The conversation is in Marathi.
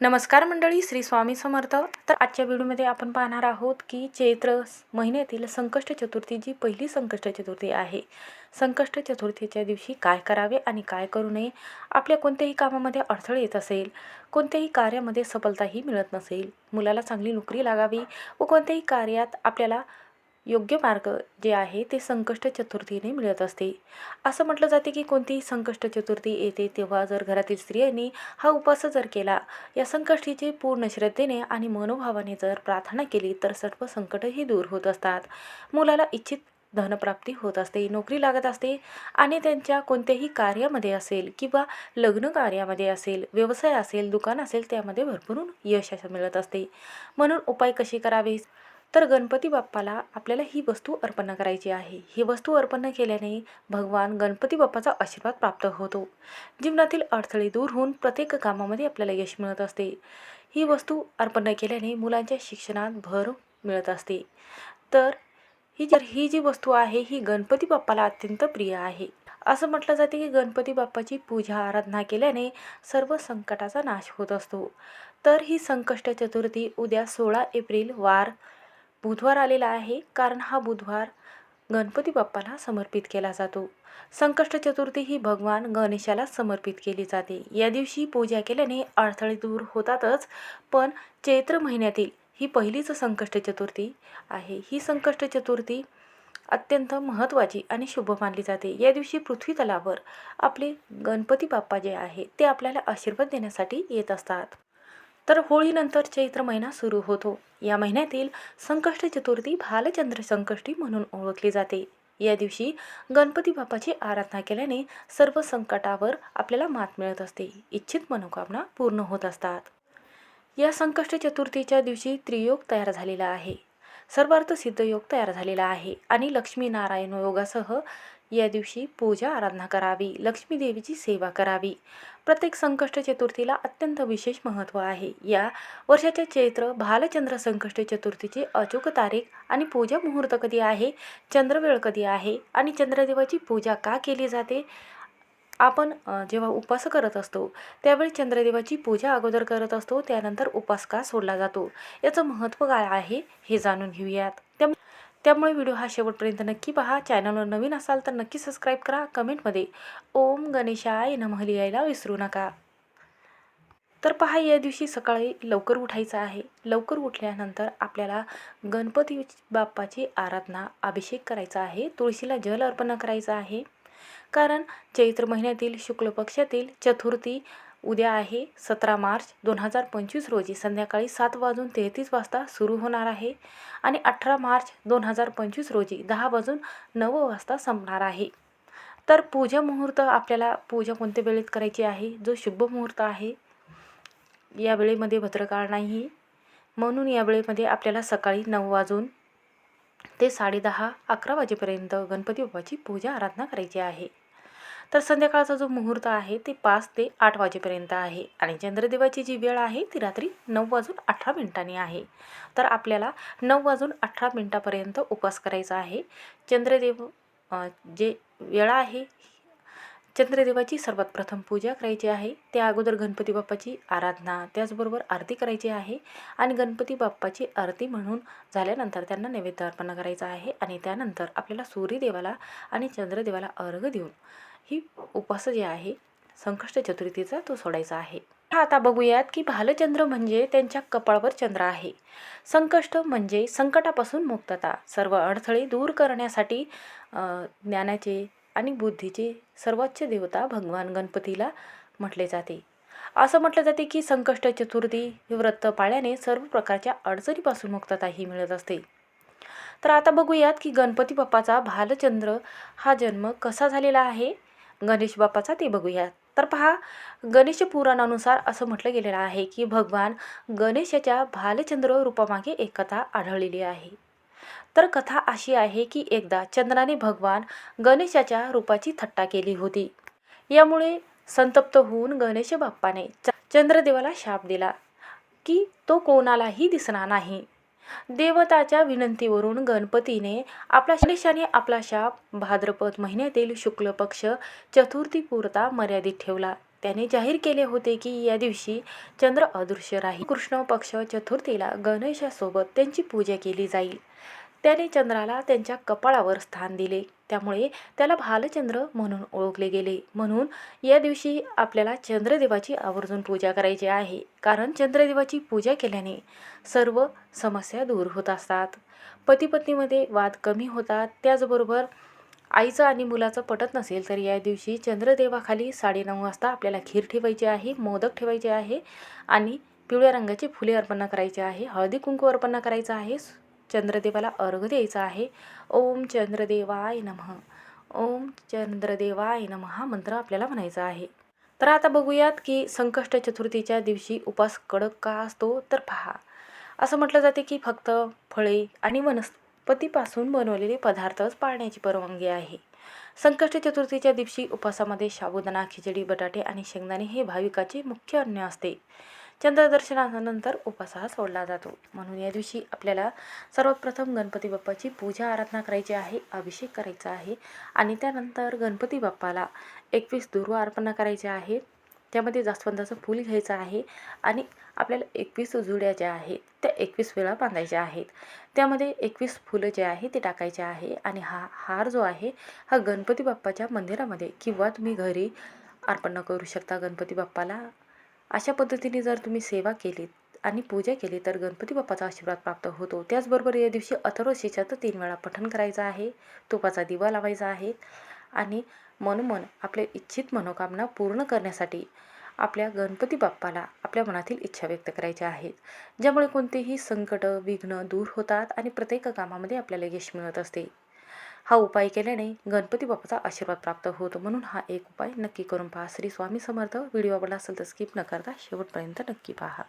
नमस्कार मंडळी श्री स्वामी समर्थ. तर आजच्या व्हिडिओमध्ये आपण पाहणार आहोत की चैत्र महिन्यातील संकष्ट चतुर्थी जी पहिली संकष्ट चतुर्थी आहे संकष्ट चतुर्थीच्या दिवशी काय करावे आणि काय करू नये आपल्या कोणत्याही कामामध्ये अडथळे येत असेल कोणत्याही कार्यामध्ये सफलताही मिळत नसेल मुलाला चांगली नोकरी लागावी व कोणत्याही कार्यात आपल्याला योग्य मार्ग जे आहे ते संकष्ट चतुर्थीने मिळत असते. असं म्हटलं जाते की कोणतीही संकष्ट चतुर्थी येते तेव्हा जर घरातील स्त्रियांनी हा उपास जर केला या संकष्टीची पूर्ण श्रद्धेने आणि मनोभावाने जर प्रार्थना केली तर सर्व संकटही दूर होत असतात. मुलाला इच्छित धनप्राप्ती होत असते नोकरी लागत असते आणि त्यांच्या कोणत्याही कार्यामध्ये असेल किंवा लग्न कार्यामध्ये असेल व्यवसाय असेल दुकान असेल त्यामध्ये भरपूर यश असं मिळत असते. म्हणून उपाय कसे करावे तर गणपती बाप्पाला आपल्याला ही वस्तू अर्पण करायची आहे. ही वस्तू अर्पण केल्याने भगवान गणपती बाप्पाचा आशीर्वाद प्राप्त होतो. जीवनातील अडथळे दूर होऊन प्रत्येक कामामध्ये आपल्याला यश मिळत असते. ही वस्तू अर्पण केल्याने मुलांच्या शिक्षणात भर मिळत असते. तर ही जर ही जी वस्तू आहे ही गणपती बाप्पाला अत्यंत प्रिय आहे. असं म्हटलं जाते की गणपती बाप्पाची पूजा आराधना केल्याने सर्व संकटाचा नाश होत असतो. तर ही संकष्ट चतुर्थी उद्या सोळा एप्रिल वार बुधवार आलेला आहे कारण हा बुधवार गणपती बाप्पाला समर्पित केला जातो. संकष्ट चतुर्थी ही भगवान गणेशाला समर्पित केली जाते. या दिवशी पूजा केल्याने अडथळे दूर होतातच पण चैत्र महिन्यातील ही पहिलीच संकष्ट चतुर्थी आहे. ही संकष्ट चतुर्थी अत्यंत महत्त्वाची आणि शुभ मानली जाते. या दिवशी पृथ्वी तलावर आपले गणपती बाप्पा जे आहे ते आपल्याला आशीर्वाद देण्यासाठी येत असतात. तर होळीनंतर चैत्र महिना सुरू होतो. या महिन्यातील संकष्ट चतुर्थी भालचंद्र संकष्टी म्हणून ओळखली जाते. या दिवशी गणपती बाप्पाची आराधना केल्याने सर्व संकटावर आपल्याला मात मिळत असते. इच्छित मनोकामना पूर्ण होत असतात. या संकष्ट चतुर्थीच्या दिवशी त्रियोग तयार झालेला आहे. सर्वार्थ सिद्ध योग तयार झालेला आहे आणि लक्ष्मीनारायण योगासह या दिवशी पूजा आराधना करावी लक्ष्मी देवीची सेवा करावी. प्रत्येक संकष्ट चतुर्थीला अत्यंत विशेष महत्त्व आहे. या वर्षाच्या चैत्र भालचंद्र संकष्ट चतुर्थीची अचूक तारीख आणि पूजा मुहूर्त कधी आहे? चंद्रवेळ कधी आहे? आणि चंद्रदेवाची पूजा का केली जाते? आपण जेव्हा उपास करत असतो त्यावेळी चंद्रदेवाची पूजा अगोदर करत असतो त्यानंतर उपास का सोडला जातो? याचं महत्त्व काय आहे हे जाणून घेऊयात. त्या त्यामुळे व्हिडिओ हा शेवटपर्यंत नक्की पहा. चॅनलवर नवीन असाल तर नक्की सबस्क्राईब करा. कमेंटमध्ये ओम गणेशाय नमः लिहायला विसरू नका. तर पहा या दिवशी सकाळी लवकर उठायचं आहे. लवकर उठल्यानंतर आपल्याला गणपती बाप्पाची आराधना अभिषेक करायचा आहे. तुळशीला जल अर्पण करायचं आहे. कारण चैत्र महिन्यातील शुक्ल पक्षातील चतुर्थी उद्या आहे सतरा मार्च दोन हजार पंचवीस रोजी. संध्याकाळी सात वाजून तेहतीस वाजता सुरू होणार आहे आणि अठरा मार्च दोन हजार पंचवीस रोजी दहा वाजून नऊ वाजता संपणार आहे. तर पूजा मुहूर्त आपल्याला पूजा कोणत्या वेळेत करायची आहे? जो शुभ मुहूर्त आहे या वेळेमध्ये भद्रकाळ नाही. म्हणून या वेळेमध्ये आपल्याला सकाळी नऊ वाजून ते साडेदहा अकरा वाजेपर्यंत गणपती बाप्पाची पूजा आराधना करायची आहे. तर संध्याकाळचा जो मुहूर्त आहे ते पाच ते आठ वाजेपर्यंत आहे आणि चंद्रदेवाची जी वेळ आहे ती रात्री नऊ वाजून अठरा मिनिटांनी आहे. तर आपल्याला नऊ वाजून अठरा मिनिटापर्यंत उपवास करायचा आहे. चंद्रदेव जे वेळा आहे चंद्रदेवाची सर्वात प्रथम पूजा करायची आहे. त्या अगोदर गणपती बाप्पाची आराधना त्याचबरोबर आरती करायची आहे आणि गणपती बाप्पाची आरती म्हणून झाल्यानंतर त्यांना नैवेद्य अर्पण करायचं आहे आणि त्यानंतर आपल्याला सूर्यदेवाला आणि चंद्रदेवाला अर्घ देऊन ही उपवास जे आहे संकष्ट चतुर्थीचा तो सोडायचा आहे. आता बघूयात की भालचंद्र म्हणजे त्यांच्या कपाळवर चंद्र आहे. संकष्ट म्हणजे संकटापासून मुक्तता सर्व अडथळे दूर करण्यासाठी ज्ञानाचे आणि बुद्धीचे सर्वोच्च देवता भगवान गणपतीला म्हटले जाते. असं म्हटलं जाते की संकष्ट चतुर्थी हे व्रत पाळल्याने सर्व प्रकारच्या अडचणीपासून मुक्तता ही मिळत असते. तर आता बघूयात की गणपती बाप्पाचा भालचंद्र हा जन्म कसा झालेला आहे? गणेश बाप्पाचा ते बघूयात तर पहा गणेश पुराणानुसार असं म्हटलं गेलेलं आहे की भगवान गणेशाच्या भालचंद्र रूपामागे एक कथा आढळलेली आहे. तर कथा अशी आहे की एकदा चंद्राने भगवान गणेशाच्या रूपाची थट्टा केली होती. यामुळे संतप्त होऊन गणेश बाप्पाने च- चंद्रदेवाला शाप दिला की तो कोणालाही दिसणार नाही. देवताच्या विनंतीवरून गणपतीने आपला गणेशाने आपला शाप भाद्रपद महिन्यातील शुक्ल पक्ष चतुर्थीपुरता मर्यादित ठेवला. त्याने जाहीर केले होते की या दिवशी चंद्र अदृश्य राहील. कृष्ण पक्ष चतुर्थीला गणेशासोबत त्यांची पूजा केली जाईल. त्याने चंद्राला त्यांच्या कपाळावर स्थान दिले. त्यामुळे त्याला भालचंद्र म्हणून ओळखले गेले. म्हणून या दिवशी आपल्याला चंद्रदेवाची आवर्जून पूजा करायची आहे. कारण चंद्रदेवाची पूजा केल्याने सर्व समस्या दूर होत असतात. पतीपत्नीमध्ये वाद कमी होतात. त्याचबरोबर आईचं आणि मुलाचं पटत नसेल तर या दिवशी चंद्रदेवाखाली साडेनऊ वाजता आपल्याला खीर ठेवायची आहे मोदक ठेवायचे आहे आणि पिवळ्या रंगाची फुले अर्पण करायची आहे हळदी कुंकू अर्पण करायचं आहे चंद्रदेवाला अर्घ द्यायचा आहे. ओम चंद्रदेवाय नमः. ओम चंद्रदेवाय नम हा मंत्र आपल्याला म्हणायचा आहे. तर आता बघूयात की संकष्ट चतुर्थीच्या दिवशी उपास कडक का असतो तर पहा. असं म्हटलं जाते की फक्त फळे आणि वनस्पतीपासून बनवलेले पदार्थच पाळण्याची परवानगी आहे. संकष्ट चतुर्थीच्या दिवशी उपासामध्ये साबुदाणा खिचडी बटाटे आणि शेंगदाणे हे भाविकाचे मुख्य अन्न असते. चंद्रदर्शनानंतर उपास सोडला जातो. म्हणून या दिवशी आपल्याला सर्वप्रथम गणपती बाप्पाची पूजा आराधना करायची आहे अभिषेक करायचा आहे आणि त्यानंतर गणपती बाप्पाला एकवीस दुर्वा अर्पणा करायचे आहे. त्यामध्ये जास्वंदाचं फूल घ्यायचं आहे आणि आपल्याला एकवीस जुड्या ज्या आहेत त्या एकवीस वेळा बांधायच्या आहेत. त्यामध्ये एकवीस फुलं जे आहे ते टाकायचे आहे आणि हा हार जो आहे हा गणपती बाप्पाच्या मंदिरामध्ये किंवा तुम्ही घरी अर्पण करू शकता गणपती बाप्पाला. अशा पद्धतीने जर तुम्ही सेवा केलीत आणि पूजा केली तर गणपती बाप्पाचा आशीर्वाद प्राप्त होतो. त्याचबरोबर या दिवशी अथर्व तीन वेळा पठण करायचं आहे तुपाचा दिवा लावायचा आहे आणि मनोमन आपले इच्छित मनोकामना पूर्ण करण्यासाठी आपल्या गणपती बाप्पाला आपल्या मनातील इच्छा व्यक्त करायच्या आहेत. ज्यामुळे कोणतेही संकट विघ्न दूर होतात आणि प्रत्येक कामामध्ये आपल्याला यश मिळत असते. हा उपाय केल्याने गणपती बाप्पाचा आशीर्वाद प्राप्त होतो म्हणून हा एक उपाय नक्की करून पहा. श्री स्वामी समर्थ. व्हिडिओ आवडला असेल तर स्किप न करता शेवटपर्यंत नक्की पहा.